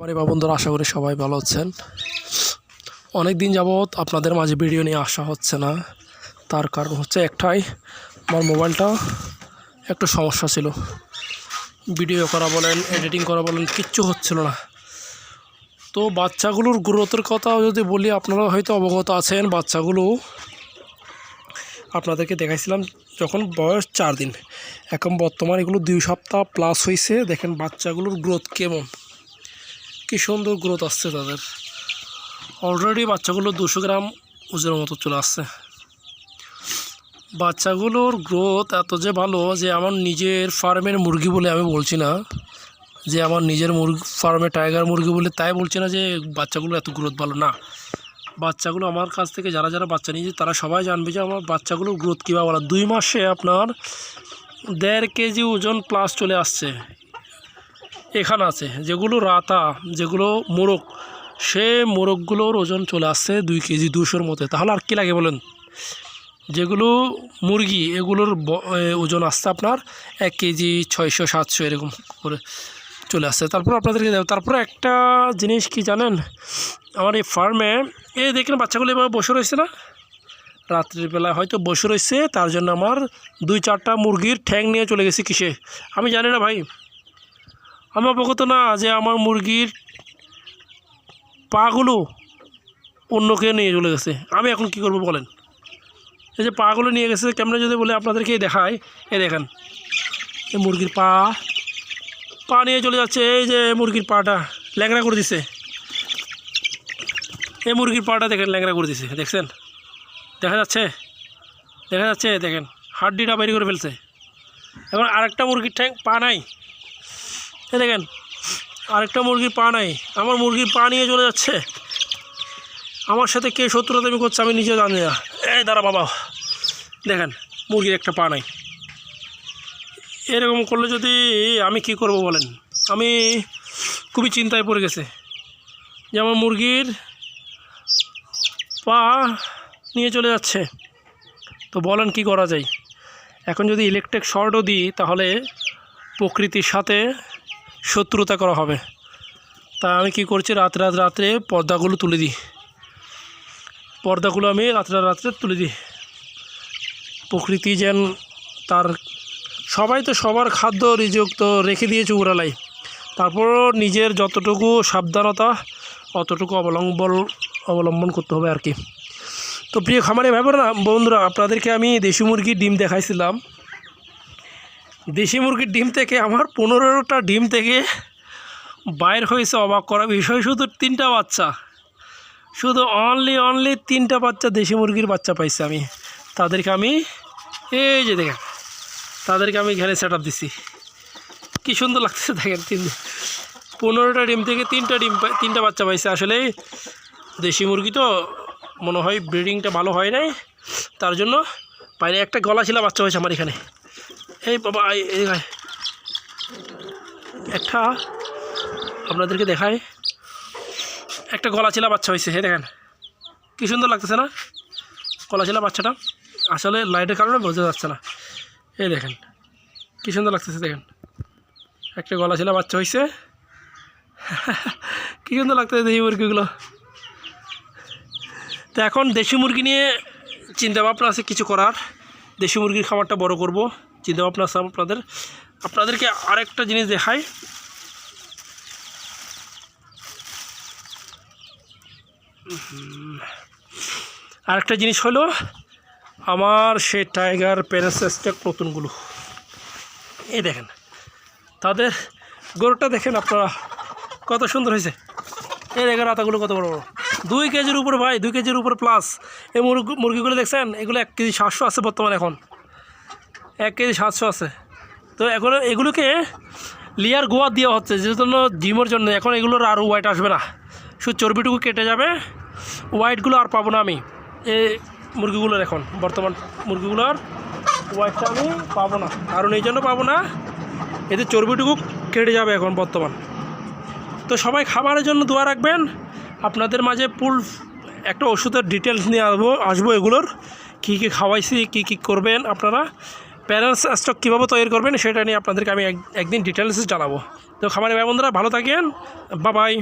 আমার বা বন্ধুরা, আশা করি সবাই ভালো আছেন। অনেক দিন যাবৎ আপনাদের মাঝে ভিডিও নিয়ে আসা হচ্ছে না। তার কারণ হচ্ছে একটাই, আমার মোবাইলটা একটু সমস্যা ছিল। ভিডিও করা বলেন এডিটিং করা বলেন, কিচ্ছু হচ্ছিল না। তো বাচ্চাগুলোর গ্রোথের কথা যদি বলি, আপনারা হয়তো অবগত আছেন, বাচ্চাগুলো আপনাদেরকে দেখাইছিলাম যখন বয়স চার দিন। এখন বর্তমান এগুলো দুই সপ্তাহ প্লাস হয়েছে দেখেন বাচ্চাগুলোর গ্রোথ কেমন। কি সুন্দর গ্রোথ আসছে তাদের। অলরেডি বাচ্চাগুলো দুশো গ্রাম ওজনের মতো চলে আসছে। বাচ্চাগুলোর গ্রোথ এত যে ভালো যে আমার নিজের ফার্মের মুরগি বলে আমি বলছি না, যে আমার নিজের মুরগি, ফার্মে টাইগার মুরগি বলে তাই বলছি না যে বাচ্চাগুলো এত গ্রোথ ভালো না। বাচ্চাগুলো আমার কাছ থেকে যারা যারা বাচ্চা নিয়েছে তারা সবাই জানবে যে আমার বাচ্চাগুলোর গ্রোথ কীভাবে ভালো। দুই মাসে আপনার দেড় কেজি ওজন প্লাস চলে আসছে। এখানে আছে। যেগুলো রাতা, যেগুলো মোরগ, সে মোরগগুলোর ওজন চলে আসছে দুই কেজি দুশোর মতো। তাহলে আর কী লাগে বলেন? যেগুলো মুরগি, এগুলোর ওজন আসছে আপনার এক কেজি ছয়শো, সাতশো এরকম করে চলে আসছে। তারপর আপনাদেরকে দেবো তারপরে একটা জিনিস কি জানেন? আমার এই ফার্মে এই দেখেন বাচ্চাগুলো এবার বসে রয়েছে না? রাত্রিবেলা হয়তো বসে রয়েছে, তার জন্য আমার দুই চারটা মুরগির ঠ্যাং নিয়ে চলে গেছে কিসে? আমি জানি না ভাই। আমার অবগত না যে আমার মুরগির পাগুলো অন্য কেউ নিয়ে চলে গেছে। আমি এখন কি করব বলেন? এই যে পাগুলো নিয়ে গেছে কেমনে যদি বলে আপনাদেরকে দেখায় এ দেখেন, এই মুরগির পা পা নিয়ে চলে যাচ্ছে, এই যে মুরগির পাটা, ল্যাংড়া করে দিছে। এই মুরগির পাটা দেখেন, ল্যাংড়া করে দিছে, দেখছেন? দেখা যাচ্ছে? দেখা যাচ্ছে, দেখেন, হাড্ডিটা বাইরে করে ফেলছে। এখন আরেকটা মুরগির ঠ্যাং, পা নাই। এই দেখেন, আরেকটা মুরগির পা নাই। আমার মুরগির পা নিয়ে চলে যাচ্ছে। আমার সাথে কে শত্রুতা শত্রুতামি করছে আমি নিজে জানি না। এই দাঁড়া বাবা, দেখেন, মুরগির একটা পা নাই। এরকম করলে যদি আমি কি করব বলেন? আমি খুবই চিন্তায় পড়ে গেছে। যে আমার মুরগির পা নিয়ে চলে যাচ্ছে। তো বলেন কি করা যায়? এখন যদি ইলেকট্রিক শর্টও দিই, তাহলে প্রকৃতির সাথে শত্রুতা করা হবে। তা আমি কি করছি? রাত রাত রাত্রে পর্দাগুলো তুলে দিই। পর্দাগুলো আমি রাত্রে রাত্রে তুলে দিই। প্রকৃতি যেন তার সবাই তো সবার খাদ্য রিযোগ তো রেখে দিয়েছে উড়ালাই। তারপরও নিজের যতটুকু সাবধানতা, অতটুকু অবলম্বন অবলম্বন করতে হবে আর কি। তো প্রিয় খামারে ব্যাপার না বন্ধুরা, আপনাদেরকে আমি দেশি মুরগির ডিম দেখাইছিলাম। দেশি মুরগির ডিম থেকে, আমার পনেরোটা ডিম থেকে বাইর হয়েছে অবাক করা বিষয়, শুধু তিনটা বাচ্চা। শুধু অনলি অনলি তিনটা বাচ্চা দেশি মুরগির বাচ্চা পাইছি আমি। তাদেরকে আমি, এই যে দেখেন, তাদেরকে আমি ঘরে সেট আপ দিছি। কী সুন্দর লাগতেছে দেখেন, তিন, পনেরোটা ডিম থেকে তিনটা ডিম তিনটা বাচ্চা পাইছে। আসলে দেশি মুরগি তো মনে হয় ব্রিডিংটা ভালো হয় নাই। তার জন্য বাইরে একটা গলা ছিল বাচ্চা হয়েছে আমার এখানে। এই বাবা একটা আপনাদেরকে দেখায় একটা গলা চিলা বাচ্চা হয়েছে হে দেখেন। কী সুন্দর লাগতেছে না? গলা চিলা বাচ্চাটা আসলে লাইটের কারণে বোঝা যাচ্ছে না। এই দেখেন, কী সুন্দর লাগতেছে, দেখেন। একটা গলা চিলা বাচ্চা হয়েছে। কী সুন্দর লাগতেছে দেশি মুরগিগুলো। তো এখন দেশি মুরগি নিয়ে চিন্তা ভাবনা আছে কিছু করার। দেশি মুরগির খাবারটা বড় করব। চিন্তা ভাবনা আছে আপনাদের, আপনাদেরকে আরেকটা জিনিস দেখাই। আরেকটা জিনিস হলো আমার সে টাইগার প্যারাসেস্টেক নতুনগুলো। এই দেখেন, তাদের গরুটা দেখেন আপনারা কত সুন্দর হয়েছে। এই দেখেন রাতাগুলো কত বড় বড়। দুই কেজির উপরে ভাই, দুই কেজির উপরে প্লাস এই মুরগি মুরগিগুলো দেখছেন, এগুলো এক কেজি সাতশো আছে বর্তমানে এখন। এক কেজি সাতশো আছে। তো এখন এগুলোকে লিয়ার গোয়া দেওয়া হচ্ছে যে জন্য জিমের জন্য, এখন এগুলোর আর হোয়াইট আসবে না। শুধু চর্বিটুকু কেটে যাবে। হোয়াইটগুলো আর পাবো না আমি। এই মুরগিগুলোর এখন, বর্তমান মুরগিগুলোর হোয়াইটটা আমি পাবো না। কারণ এই জন্য পাবো না। এতে চর্বিটুকু কেটে যাবে এখন বর্তমান। তো সবাই খাবারের জন্য দোয়া রাখবেন। আপনাদের মাঝে পুল একটা ওষুধের ডিটেলস নিয়ে আসব আসব এগুলোর। কী কী খাওয়াইছি, কী কী করবেন আপনারা। প্যারেন্টস স্টক কীভাবে তৈরি করবেন সেটা নিয়ে আপনাদেরকে আমি একদিন ডিটেলস জানাব। তো খামারে ভাই বন্ধুরা ভালো থাকেন। বা বাই